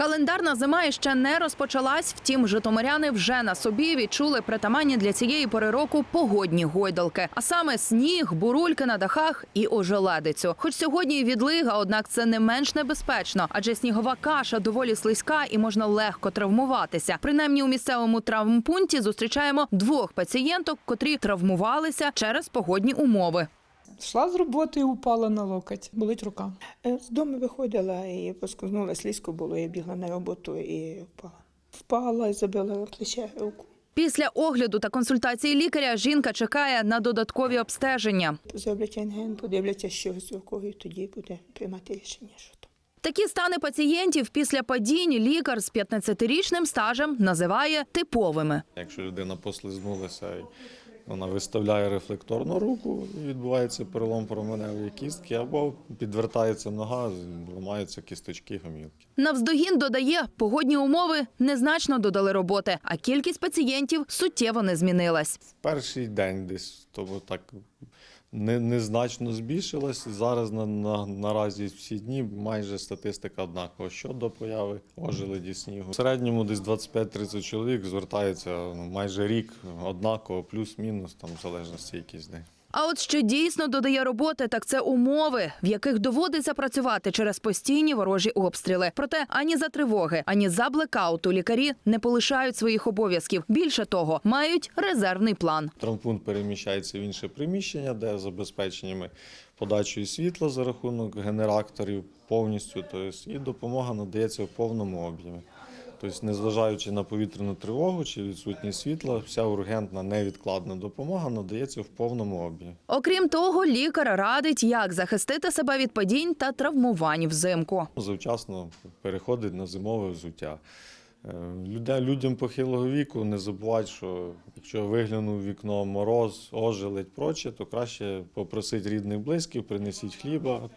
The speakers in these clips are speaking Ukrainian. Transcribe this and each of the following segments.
Календарна зима іще не розпочалась, втім, житомиряни вже на собі відчули притаманні для цієї пори року погодні гойдалки. А саме сніг, бурульки на дахах і ожеледицю. Хоч сьогодні і відлига, однак це не менш небезпечно, адже снігова каша доволі слизька і можна легко травмуватися. Принаймні у місцевому травмпункті зустрічаємо двох пацієнток, котрі травмувалися через погодні умови. Йшла з роботи і упала на локоть. Болить рука. Е, З дому виходила і поскользнула, слизько було, я бігла на роботу і впала. Впала і забила плече руку. Після огляду та консультації лікаря жінка чекає на додаткові обстеження. Зроблять рентген, подивляться, що з рукою, тоді буде приймати рішення, що там. Такі стани пацієнтів після падінь лікар з 15-річним стажем називає типовими. Якщо людина послизнулася і вона виставляє рефлекторну руку, відбувається перелом променевої кістки, або підвертається нога, ламаються кісточки гомілки. Навздогін додає, погодні умови незначно додали роботи, а кількість пацієнтів суттєво не змінилась. В перший день десь тому так не, незначно збільшилась. Зараз на, на, наразі всі дні майже статистика однакова щодо появи ожеледі снігу. В середньому десь 25-30 чоловік звертається майже рік однаково, плюс-мінус, там в залежності якісь день. А от що дійсно додає роботи, так це умови, в яких доводиться працювати через постійні ворожі обстріли. Проте ані за тривоги, ані за блекауту лікарі не полишають своїх обов'язків. Більше того, мають резервний план. Травмпункт переміщається в інше приміщення, де забезпечені ми подачею світла за рахунок генераторів повністю. Тобто, і допомога надається в повному об'ємі. Тобто, незважаючи на повітряну тривогу чи відсутність світла, вся ургентна невідкладна допомога надається в повному об'ємі. Окрім того, лікар радить, як захистити себе від падінь та травмувань взимку. Завчасно переходить на зимове взуття. Е, Людя- Людям похилого віку не забувати, що якщо виглянув вікно мороз, ожеледь, проче, то краще попросити рідних близьких, принесіть хліба,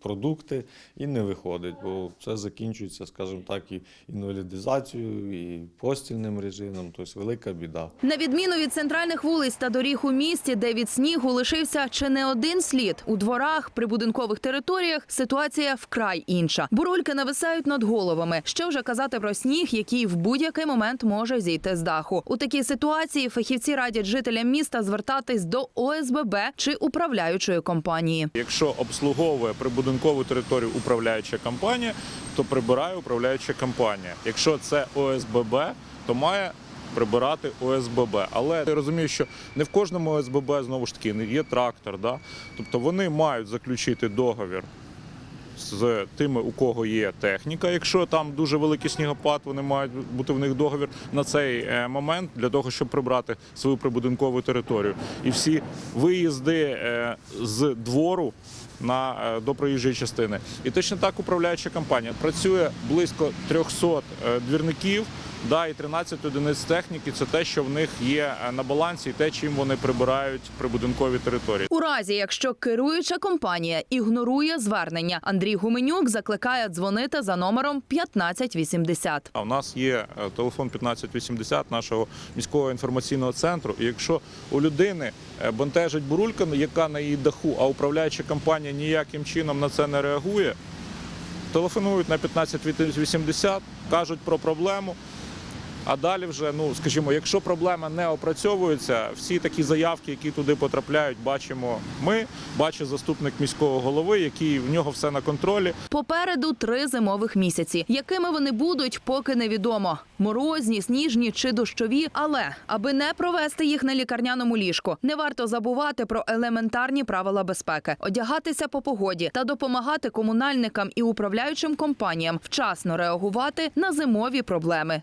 продукти і не виходить, бо це закінчується, скажімо так, і інвалідизацією, і постільним режимом, тобто велика біда. На відміну від центральних вулиць та доріг у місті, де від снігу лишився чи не один слід у дворах, прибудинкових територіях ситуація вкрай інша. Бурульки нависають над головами. Що вже казати про сніг, який в будь-який момент може зійти з даху. У такій ситуації фахівці радять жителям міста звертатись до ОСББ чи управляючої компанії. Якщо обслуговує прибудинкову територію управляюча компанія, то прибирає управляюча компанія. Якщо це ОСББ, то має прибирати ОСББ. Але я розумію, що не в кожному ОСББ знову ж таки є трактор. Да? Тобто вони мають заключити договір. З тими, у кого є техніка, якщо там дуже великий снігопад, вони мають бути в них договір на цей е, момент для того, щоб прибрати свою прибудинкову територію. І всі виїзди е, з двору на е, до проїжджої частини. І точно так управляюча компанія працює близько 300 е, двірників. Да, і 13 одиниць техніки це те, що в них є е, на балансі, і те, чим вони прибирають прибудинкові території. У разі, якщо керуюча компанія ігнорує звернення, Андрій Гуменюк закликає дзвонити за номером 1580. А у нас є телефон 1580 нашого міського інформаційного центру. І якщо у людини бентежить бурулька, яка на її даху, а управляюча компанія ніяким чином на це не реагує, телефонують на 1580, кажуть про проблему. А далі вже, ну скажімо, якщо проблема не опрацьовується, всі такі заявки, які туди потрапляють, бачимо ми, бачить заступник міського голови, який в нього все на контролі. Попереду три зимових місяці. Якими вони будуть, поки невідомо. Морозні, сніжні чи дощові. Але аби не провести їх на лікарняному ліжку, не варто забувати про елементарні правила безпеки, одягатися по погоді та допомагати комунальникам і управляючим компаніям вчасно реагувати на зимові проблеми.